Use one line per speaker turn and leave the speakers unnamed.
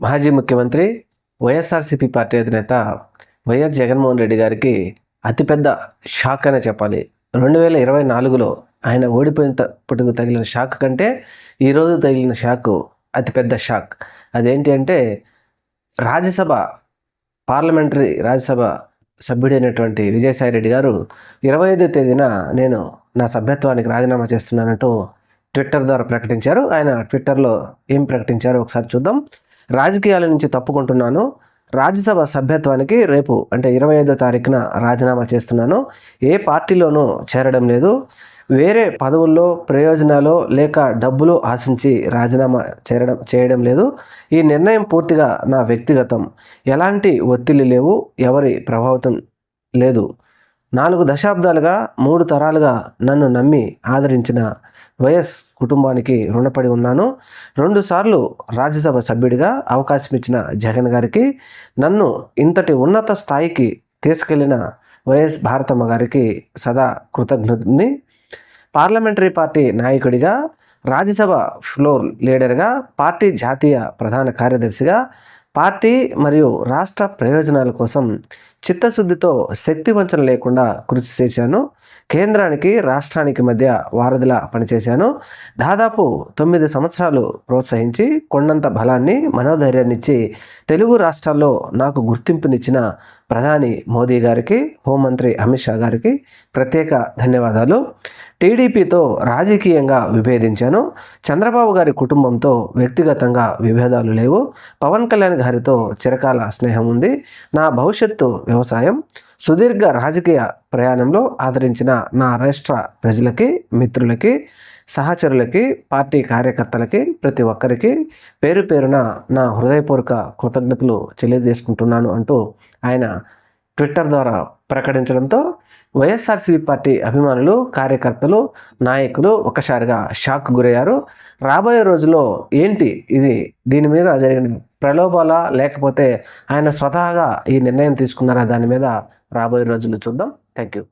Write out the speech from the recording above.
మాజీ ముఖ్యమంత్రి వైఎస్ఆర్సీపీ పార్టీ అధినేత వైఎస్ జగన్మోహన్ రెడ్డి గారికి అతిపెద్ద షాక్ అనే చెప్పాలి. రెండు వేల ఇరవై నాలుగులో ఆయన ఓడిపోయినప్పటికి తగిలిన షాక్ కంటే ఈరోజు తగిలిన షాక్ అతిపెద్ద షాక్. అదేంటి అంటే రాజ్యసభ పార్లమెంటరీ రాజ్యసభ సభ్యుడైనటువంటి విజయసాయి రెడ్డి గారు ఇరవై ఐదో తేదీన నేను నా సభ్యత్వానికి రాజీనామా చేస్తున్నానంటూ ట్విట్టర్ ద్వారా ప్రకటించారు. ఆయన ట్విట్టర్లో ఏం ప్రకటించారో ఒకసారి చూద్దాం. రాజకీయాల నుంచి తప్పుకుంటున్నాను. రాజ్యసభ సభ్యత్వానికి రేపు అంటే ఇరవై ఐదో తారీఖున రాజీనామా చేస్తున్నాను. ఏ పార్టీలోనూ చేరడం లేదు. వేరే పదవుల్లో ప్రయోజనాలు లేక డబ్బులు ఆశించి రాజీనామా చేరడం చేయడం లేదు. ఈ నిర్ణయం పూర్తిగా నా వ్యక్తిగతం. ఎలాంటి ఒత్తిళ్ళు లేవు. ఎవరి ప్రభావితం లేదు. నాలుగు దశాబ్దాలుగా మూడు తరాలుగా నన్ను నమ్మి ఆదరించిన వైఎస్ కుటుంబానికి రుణపడి ఉన్నాను. రెండుసార్లు రాజ్యసభ సభ్యుడిగా అవకాశం ఇచ్చిన జగన్ గారికి నన్ను ఇంతటి ఉన్నత స్థాయికి తీసుకెళ్ళిన వైఎస్ భారతమ్మ గారికి సదా కృతజ్ఞతని పార్లమెంటరీ పార్టీ నాయకుడిగా రాజ్యసభ ఫ్లోర్ లీడర్గా పార్టీ జాతీయ ప్రధాన కార్యదర్శిగా పార్టీ మరియు రాష్ట్ర ప్రయోజనాల కోసం చిత్తశుద్ధితో శక్తి వంచన లేకుండా కృషి చేశాను. కేంద్రానికి రాష్ట్రానికి మధ్య వారధిలా పనిచేశాను. దాదాపు తొమ్మిది సంవత్సరాలు ప్రోత్సహించి కొండంత బలాన్ని మనోధైర్యాన్ని ఇచ్చి తెలుగు రాష్ట్రాల్లో నాకు గుర్తింపునిచ్చిన ప్రధాని మోదీ గారికి హోంమంత్రి అమిత్ షా గారికి ప్రత్యేక ధన్యవాదాలు. టీడీపీతో రాజకీయంగా విభేదించాను. చంద్రబాబు గారి కుటుంబంతో వ్యక్తిగతంగా విభేదాలు లేవు. పవన్ కళ్యాణ్ గారితో చిరకాల స్నేహం ఉంది. నా భవిష్యత్తు వ్యవసాయం సుదీర్ఘ రాజకీయ ప్రయాణంలో ఆదరించిన నా రాష్ట్ర ప్రజలకి మిత్రులకి సహచరులకి పార్టీ కార్యకర్తలకి ప్రతి ఒక్కరికి పేరు పేరున నా హృదయపూర్వక కృతజ్ఞతలు తెలియజేసుకుంటున్నాను అంటూ ఆయన ట్విట్టర్ ద్వారా ప్రకటించడంతో వైఎస్ఆర్సీపీ పార్టీ అభిమానులు కార్యకర్తలు నాయకులు ఒకసారిగా షాక్ గురయ్యారు. రాబోయే రోజుల్లో ఏంటి ఇది? దీని మీద జరిగిన ప్రలోభాల లేకపోతే ఆయన స్వతహాగా ఈ నిర్ణయం తీసుకున్నారా? దాని మీద రాబోయే రోజులు చూద్దాం. Thank you